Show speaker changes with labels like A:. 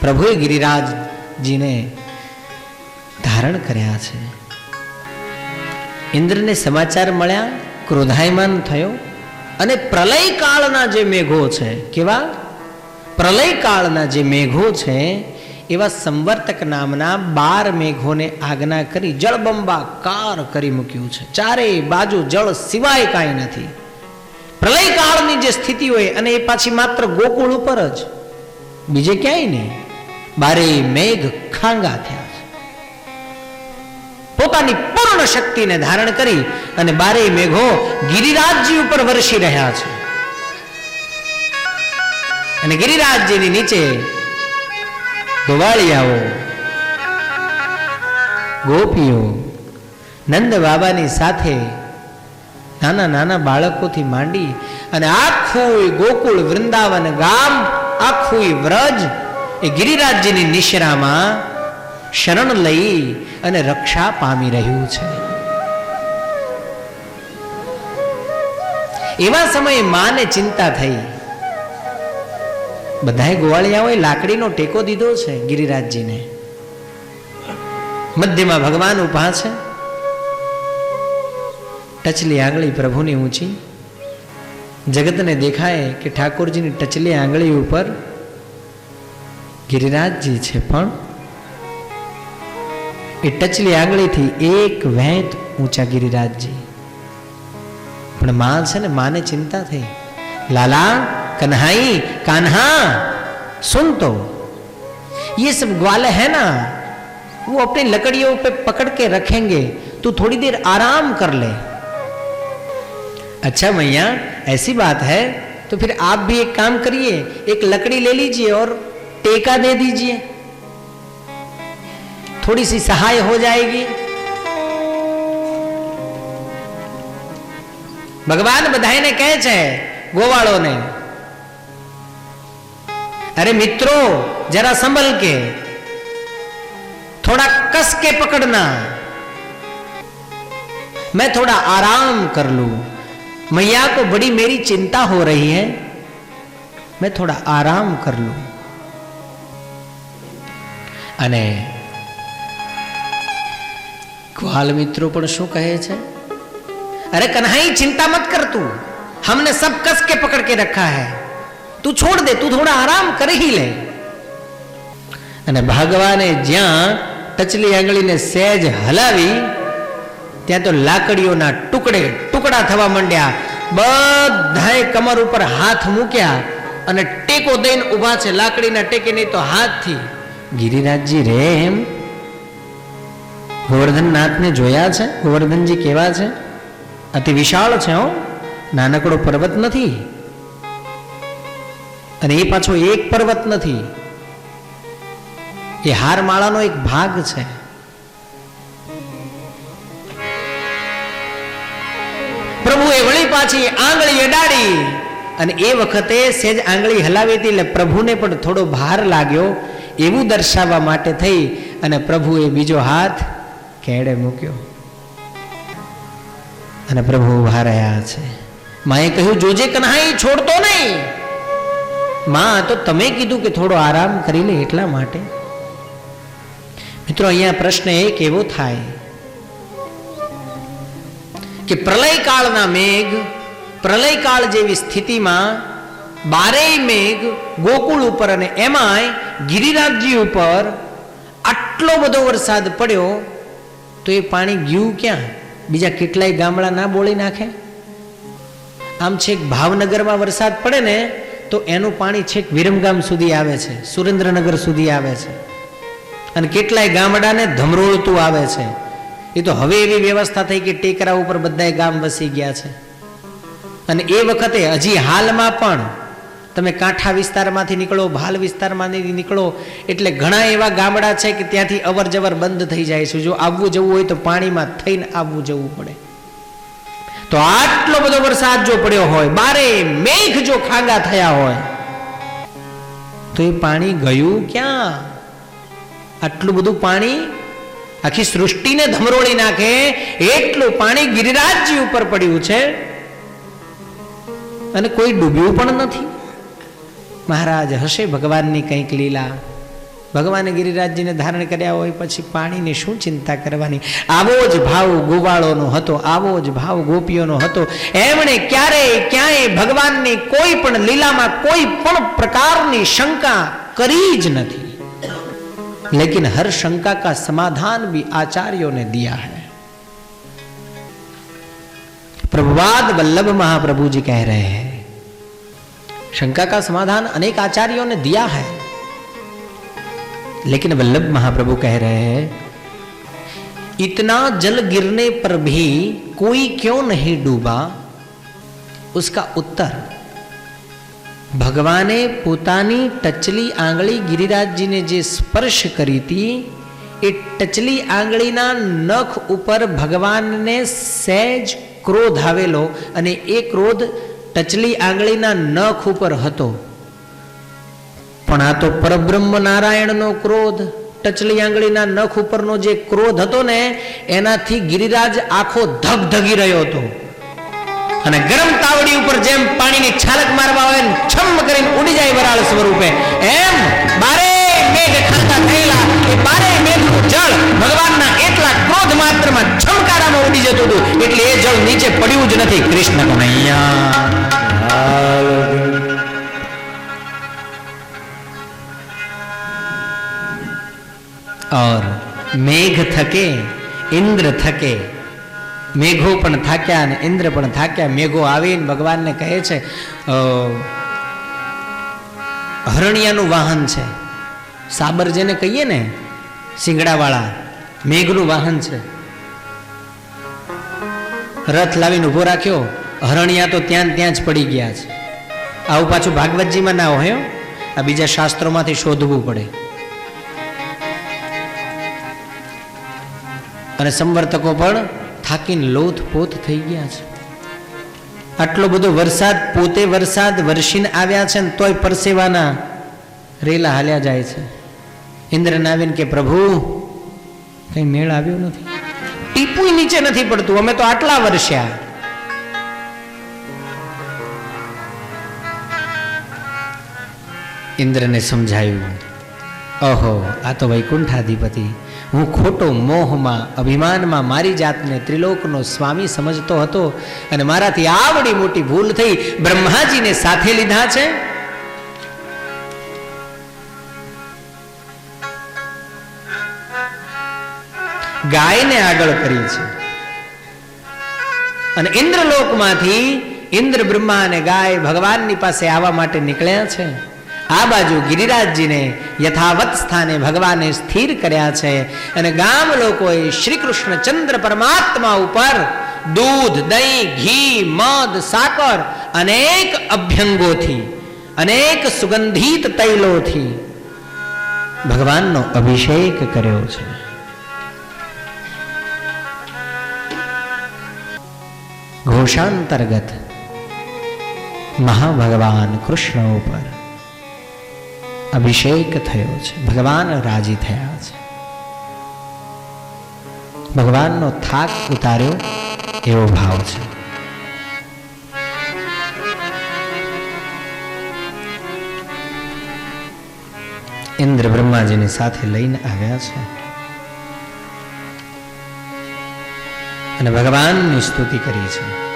A: પ્રભુએ ગિરિરાજજીને ધારણ કર્યા છે. ઇન્દ્રને સમાચાર મળ્યા, ક્રોધાયમાન થયો અને પ્રલય કાળના જે મેઘો છે, કેવા? પ્રલય કાળના જે મેઘો છે, એવા સંવર્તક નામના બાર મેઘોને આજ્ઞા કરી જળબંબાકાર કરી મૂક્યું છે. ચારે બાજુ જળ સિવાય કાંઈ નથી. પ્રલય કાળની જે સ્થિતિ હોય અને એ પાછી માત્ર ગોકુળ ઉપર જ. બીજે ક્યાંય નહીં. બારે મેઘ ખાંગા થયા પોતાની પૂર્ણ શક્તિને ધારણ કરી અને બારે મેઘો ગિરિરાજજી ઉપર વરસી રહ્યા છે. અને ગિરિરાજજીની નીચે ગોવાળિયાઓ, ગોપીઓ, નંદ બાબાની સાથે નાના નાના બાળકોથી માંડી અને આખું ગોકુળ વૃંદાવન ગામ આખું વ્રજ એ ગિરિરાજજીની નિશ્રામાં શરણ લઈ અને રક્ષા પામી રહ્યું છે. એવા સમયે માને ચિંતા થઈ. બધાએ ગોવાળિયાઓએ લાકડીનો ટેકો દીધો છે ગિરિરાજજીને. મધ્યમાં ભગવાન ઊભા છે. ટચલી આંગળી પ્રભુની ઊંચી. જગતને દેખાય કે ઠાકોરજીની ટચલી આંગળી ઉપર ગિરિરાજજી છે પણ એ ટચલી આંગળીથી એક વેંત ઊંચા ગિરિરાજજી પણ માં છે ને માને ચિંતા થઈ लाला कन्हाई कान्हा सुन तो ये सब ग्वाल है ना वो अपनी लकड़ियों पे पकड़ के रखेंगे तू थोड़ी देर आराम कर ले अच्छा मैया ऐसी बात है तो फिर आप भी एक काम करिए एक लकड़ी ले लीजिए और टेका दे दीजिए। थोड़ी सी सहाय हो जाएगी। भगवान बधाई ने कह चाहे गोवाड़ो ने, अरे मित्रों, जरा संभल के, थोड़ा कस के पकड़ना। मैं थोड़ा आराम कर लू। मैया को बड़ी मेरी चिंता हो रही है। मैं थोड़ा आराम कर लू। અને ગ્વાલ મિત્રો પણ શું કહે છે अरे कन्हई चिंता मत कर तू हमने सब कस के पकड़ के रखा है તું છોડ દે તું થોડા આરામ કરી લે અને ભગવાને જ્યાં ટચલી આંગળીને સહેજ હલાવી ત્યાં તો લાકડીઓના ટુકડે ટુકડા થવા માંડ્યા બધાએ કમર ઉપર હાથ મૂક્યા અને ટેકો દઈને ઊભા છે લાકડીના ટેકે નહીં તો હાથથી ગિરિરાજજી રે એમ? ગોવર્ધનનાથને જોયા છે? ગોવર્ધનજી કેવા છે? અતિ વિશાળ છે હો. નાનકડો પર્વત નથી. અને એ પાછો એક પર્વત નથી. એ હારમાળાનો એક ભાગ છે. પ્રભુએ વળી પાછી આંગળી અડાડી અને એ વખતે સેજ આંગળી હલાવી હતી એટલે પ્રભુને પણ થોડો ભાર લાગ્યો. એવું દર્શાવવા માટે થઈ અને પ્રભુએ બીજો હાથ કેડે મૂક્યો. અને પ્રભુ ઊભા રહ્યા છે. માએ કહ્યું, જોજે કન્હાઈ, છોડતો નહીં. માં, તો તમે કીધું કે થોડો આરામ કરી લે એટલા માટે. મિત્રો, અહીંયા પ્રશ્ન એક એવો થાય કે પ્રલયકાળના મેઘ પ્રલયકાળ જેવી સ્થિતિમાં બારેય મેઘ ગોકુળ ઉપર અને એમાંય ગિરિરાજજી ઉપર આટલો બધો વરસાદ પડ્યો, તો એ પાણી ગયું ક્યાં? બીજા કેટલાય ગામડા ના બોળી નાખે? આમ છેક ભાવનગરમાં વરસાદ પડે ને, તો એનું પાણી છેક વિરમગામ સુધી આવે છે, સુરેન્દ્રનગર સુધી આવે છે. અને કેટલાય ગામડાને ધમરોળતું આવે છે. એ તો હવે એવી વ્યવસ્થા થઈ કે ટેકરા ઉપર બધાય ગામ વસી ગયા છે. અને એ વખતે હજી હાલમાં પણ તમે કાંઠા વિસ્તારમાંથી નીકળો, ભાલ વિસ્તારમાંથી નીકળો, એટલે ઘણા એવા ગામડા છે કે ત્યાંથી અવર જવર બંધ થઈ જાય છે. જો આવવું જવું હોય તો પાણીમાં થઈને આવવું જવું પડે. તો આટલો બધો વરસાદ જો પડ્યો હોય, બારે મેઘ જો ખાગા થયા હોય, તો એ પાણી ગયું ક્યાં? આટલું બધું પાણી આખી સૃષ્ટિને ધમરોળી નાખે, એટલું પાણી ગિરિરાજજી ઉપર પડ્યું છે. અને કોઈ ડૂબ્યું પણ નથી. મહારાજ હશે ભગવાનની કંઈક લીલા ભગવાને ગિરિરાજજીને ધારણ કર્યા હોય પછી પાણીની શું ચિંતા કરવાની આવો જ ભાવ ગોવાળોનો હતો આવો જ ભાવ ગોપીઓનો હતો એમણે ક્યારેય ક્યાંય ભગવાનની કોઈ પણ લીલામાં કોઈ પણ પ્રકારની શંકા કરી જ નથી लेकिन हर शंका का समाधान भी आचार्यों ने दिया है प्रभुवाद वल्लभ महाप्रभु जी कह रहे हैं शंका का समाधान अनेक आचार्यों ने दिया है लेकिन वल्लभ महाप्रभु कह रहे हैं इतना जल गिरने पर भी कोई क्यों नहीं डूबा उसका उत्तर ભગવાને પોતાની ટચલી આંગળી ગિરિરાજજીને જે સ્પર્શ કરી હતી એ ટચલી આંગળીના નખ ઉપર ભગવાનને સહેજ ક્રોધ આવેલો અને એ ક્રોધ ટચલી આંગળીના નખ ઉપર હતો. પણ આ તો પરબ્રહ્મ નારાયણનો ક્રોધ, ટચલી આંગળીના નખ ઉપરનો જે ક્રોધ હતો ને, એનાથી ગિરિરાજ આખો ધગધગી રહ્યો હતો. અને ગરમ તાવડી ઉપર જેમ પાણીની છાલક મારવા આવે છમ કરીને ઉડી જાય વરાળ સ્વરૂપે. એમ બારે મેઘ ખાતા થયેલા એ બારે મેઘનું જળ ભગવાનના મેઘ થકે, ઇન્દ્ર થકે, મેઘો પણ થાક્યા અને ઇન્દ્ર પણ થાક્યા. મેઘો આવીને ભગવાનને કહે છે હરણિયાનું વાહન છે. સાબર જેને કહીએ ને, શિંગડાવાળા, મેઘનું વાહન છે. રથ લાવીને ઊભો રાખ્યો, હરણિયા તો ત્યાં ત્યાં જ પડી ગયા છે. આવું પાછું ભાગવતજીમાં ના હોય આ બીજા શાસ્ત્રોમાંથી શોધવું પડે. અને સંવર્તકો પણ થાકીને લોથ પોત થઈ ગયા છે. આટલો બધો વરસાદ પોતે વરસાદ વરસીને આવ્યા છે ને તોય પરસેવાના રેલા હાલ્યા જાય છે. ઇન્દ્રને આવીને કે, પ્રભુ, કઈ મેળ આવ્યો નથી? ટીપુ નીચે નથી પડતું, અમે તો આટલા વર્ષ્યા ઇન્દ્રને સમજાયું અહો આ તો વૈકુંઠાધિપતિ. હું ખોટો મોહમાં, અભિમાનમાં મારી જાતને ત્રિલોકનો સ્વામી સમજતો હતો અને મારાથી આવડી મોટી ભૂલ થઈ બ્રહ્માજીને સાથે લીધા છે? ગાયને આગળ કરી છે. અને ઇન્દ્રલોકમાંથી ઇન્દ્ર બ્રહ્મા અને ગાય ભગવાનની પાસે આવવા માટે નીકળ્યા છે. આ બાજુ ગિરિરાજજીને યથાવત સ્થાને ભગવાને સ્થિર કર્યા છે અને ગામ લોકોએ શ્રી કૃષ્ણચંદ્ર પરમાત્મા ઉપર દૂધ, દહીં, ઘી, મધ, સાકર અનેક અભ્યંગોથી, અનેક સુગંધિત તૈલોથી ભગવાનનો અભિષેક કર્યો છે. ઘોષાંતર્ગત મહાભગવાન કૃષ્ણ ઉપર અભિષેક થયો છે. ભગવાન રાજી થયા છે. ભગવાનનો થાક ઉતાર્યો એવો ભાવ છે. ઇન્દ્ર બ્રહ્માજીની સાથે લઈને આવ્યા છે. અને ભગવાનની સ્તુતિ કરી છે.